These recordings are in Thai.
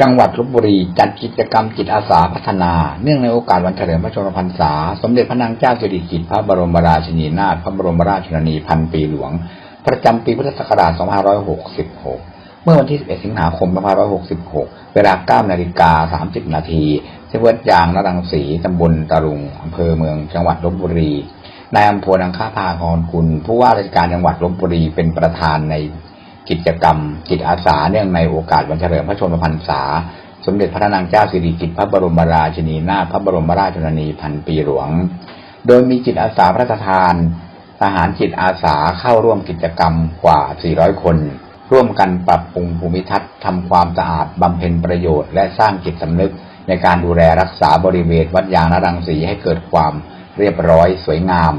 จังหวัดลบบุรีจัดกิจกรรมจิตอาสาพัฒนา เนื่องในโอกาสวันเฉลิมพระชนมพรรษา สมเด็จพระนางเจ้าสิริกิติ์พระบรมราชินีนาถพระบรมราชชนนีพันปีหลวง ประจำปีพุทธศักราช 2566 เมื่อวันที่ 11 สิงหาคม 2566 เวลา 9 นาฬิกา 30 นาทีที่วัดยางนรังสีตำบลตะลุงอำเภอเมืองจังหวัดลบบุรีนายอำพลอังคาภาคอนกุลผู้ว่าราชการจังหวัดลบบุรีเป็นประธานใน กิจกรรม จิตอาสาเนื่องในโอกาสวันเฉลิมพระชนมพรรษา สมเด็จพระนางเจ้าสิริกิติ์พระบรมราชินีนาถพระบรมราชชนนีพันปีหลวง โดยมีจิตอาสาพระราชทาน ทหารจิตอาสาเข้าร่วมกิจกรรมกว่า 400 คน ร่วมกันปรับปรุงภูมิทัศน์ทำความสะอาดบำเพ็ญประโยชน์และสร้างจิตสำนึกในการดูแลรักษาบริเวณวัดยางนรังสีให้เกิดความเรียบร้อยสวยงาม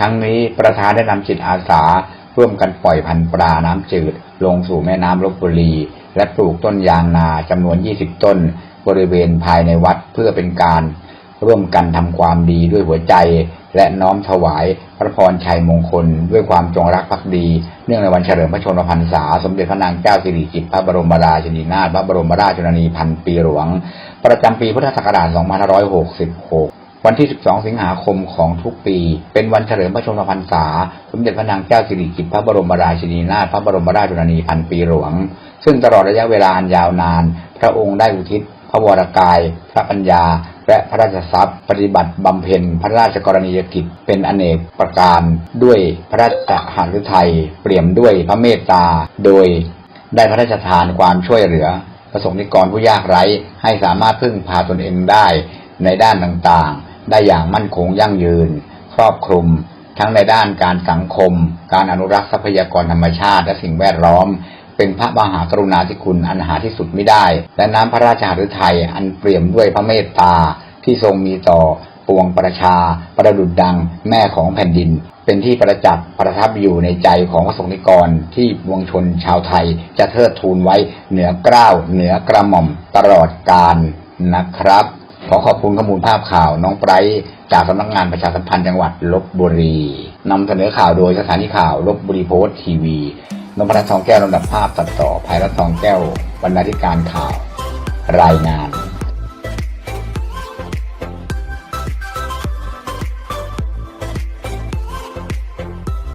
ทั้งนี้ประธานได้นำจิตอาสา ร่วมกันปล่อยพันธุ์ปลาน้ำจืด ลงสู่แม่น้ำลบบุรี และปลูกต้นยางนาจำนวน 20 ต้น บริเวณภายในวัดเพื่อเป็นการร่วมกันทำความดีด้วยหัวใจ และน้อมถวายพระพรชัยมงคล ด้วยความจงรักภักดี เนื่องในวันเฉลิมพระชนมพรรษา สมเด็จพระนางเจ้าสิริกิติ์พระบรมราชินีนาถพระบรมราชชนนีพันปีหลวง ประจำปีพุทธศักราช 2566 วันที่ 12 สิงหาคมของทุกปี เป็นวันเฉลิมพระชนมพรรษา สมเด็จพระนางเจ้าสิริกิติ์พระบรมราชินีนาถพระบรมราชชนนีพันปีหลวง ซึ่งตลอดระยะเวลาอันยาวนาน พระองค์ได้อุทิศ พระวรกาย พระปัญญา และพระราชทรัพย์ ปฏิบัติบำเพ็ญพระราชกรณียกิจ เป็นอเนกประการ ด้วยพระราชหฤทัยเปี่ยมด้วยพระเมตตา โดยได้พระราชทานความช่วยเหลือประสงค์นิกรผู้ยากไร้ให้สามารถพึ่งพาตนเองได้ในด้านต่างๆ ได้อย่างมั่นคงยั่งยืน ครอบคลุม ทั้งในด้านการสังคม การอนุรักษ์ทรัพยากรธรรมชาติและสิ่งแวดล้อม เป็นพระมหากรุณาธิคุณอันหาที่สุดไม่ได้ และน้ำพระราชหฤทัยอันเปี่ยมด้วยพระเมตตาที่ทรงมีต่อปวงประชา ประดุจดังแม่ของแผ่นดิน เป็นที่ประจักษ์ประทับอยู่ในใจของพระสงฆ์นิกรที่ปวงชนชาวไทยจะเทิดทูนไว้เหนือเกล้าวเหนือกระหม่อมตลอดกาลนะครับ อขอบคุณข้อมูลภาพข่าวน้องไบรท์จากสำนักงานประชาสัมพันธ์จังหวัดลบบุรีนำเสนอข่าวโดยสถานีข่าวลบบุรีโพสต์ทีวีนพรัตน์ทองแก้วลำดับภาพตัดต่อภัยรัตน์ทองแก้วบรรณาธิการข่าว รายงาน